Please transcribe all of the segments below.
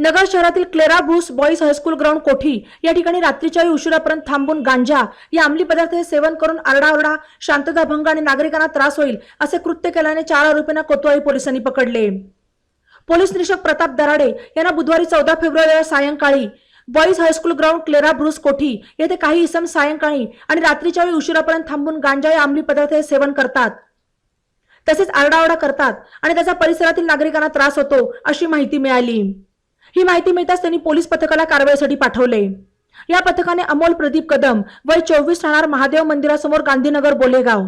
नगर शहरातील Clara Bruce boys high school ground Kothi या ठिकाणी रात्रीच्या वेळी उशिरापर्यंत थांबून गांजा या अंमली पदार्थाचे सेवन करून आरडाओरडा शांतता भंग आणि नागरिकांना त्रास होईल असे कृत्य केल्याने चार आरोपींना कोतवाळी पोलिसांनी पकडले. पोलीस निरीक्षक प्रताप दराडे यांना बुधवारी चौदा फेब्रुवारीला सायंकाळी boys high school ground Clara Bruce Kothi येथे काही इसम सायंकाळी आणि रात्रीच्या वेळी उशिरापर्यंत थांबून गांजा या अंमली पदार्थाचे सेवन करतात. तसेच आरडाओरडा करतात आणि त्याचा परिसरातील नागरिकांना त्रास होतो अशी माहिती मिळाली. ही माहिती मिळताच त्यांनी पोलीस पथकाला कारवाईसाठी पाठवले. या पथकाने अमोल प्रदीप कदम वय चोवीस राहणार महादेव मंदिरासमोर गांधीनगर बोलेगाव.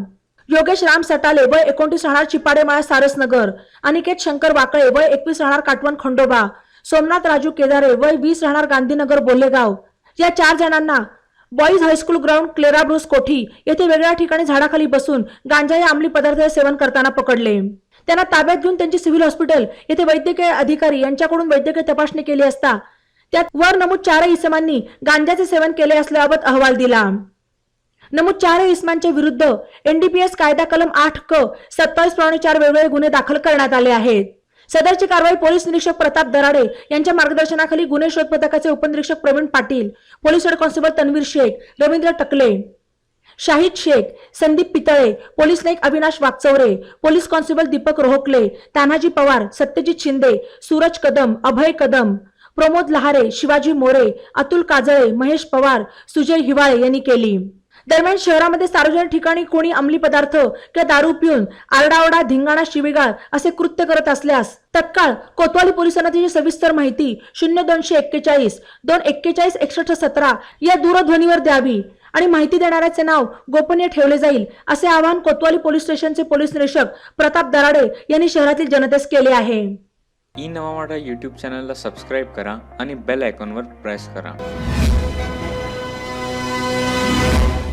योगेश राम सटाले वय एकोणतीस राहणार चिपाडेमाळा सारसनगर. अनिकेत शंकर वाकळे वय एकवीस राहणार काटवण खंडोबा. सोमनाथ राजू केदारे वय वीस राहणार गांधीनगर बोलेगाव. या चार जणांना boys high school ground Clara Bruce Kothi येथे वेगळ्या ठिकाणी झाडाखाली बसून गांजा या अंमली पदार्थाचे सेवन करताना पकडले. त्यांना ताब्यात घेऊन त्यांची सिव्हिल हॉस्पिटल येथे वैद्यकीय अधिकारी यांच्याकडून वैद्यकीय तपासणी केली असता त्यात वर नमूद चारही इसमांनी गांजाचे सेवन केले असल्याबाबत अहवाल दिला. नमूद चारही इसमांच्या विरुद्ध एनडीपीएस कायदा कलम आठ क सत्तावीस प्रमाणे चार वेगवेगळे गुन्हे दाखल करण्यात आले आहेत. सदरची कारवाई पोलीस निरीक्षक प्रताप दराडे यांच्या मार्गदर्शनाखाली गुन्हे शोध पथकाचे उपनिरीक्षक Pravin Patil police head constable Tanvir Shaikh Ravindra Takale. Shahid Shaikh Sandeep Pitale police Naik Avinash Wakchaure police constable Deepak Rohakale Tanaji Pawar Satyajit Shinde Suraj Kadam Abhay Kadam Pramod Lahare Shivaji More Atul Kajale Mahesh Pawar Sujay Hiwale यांनी केली. दरम्यान शहरामध्ये सार्वजनिक ठिकाणी कोणी अंमली पदार्थ किंवा दारू पिऊन आरडाओरडा धिंगाणा शिवीगाळ असे कृत्य करत असल्यास तत्काळ कोतवाली पोलिसांना तिची सविस्तर माहिती शून्य दोनशे एक्केचाळीस दोन एक्केचाळीस एकसष्ट सतरा या दूरध्वनीवर द्यावी. आणि माहिती देणाऱ्याचे नाव गोपनीय ठेवले जाईल असे आवाहन कोतवाली पोलीस स्टेशनचे पोलीस निरीक्षक प्रताप दराडे यांनी शहरातील जनतेस केले आहे. ई नवा मराठा यूट्यूब चॅनलला सबस्क्राईब करा आणि बेल आयकॉनवर प्रेस करा.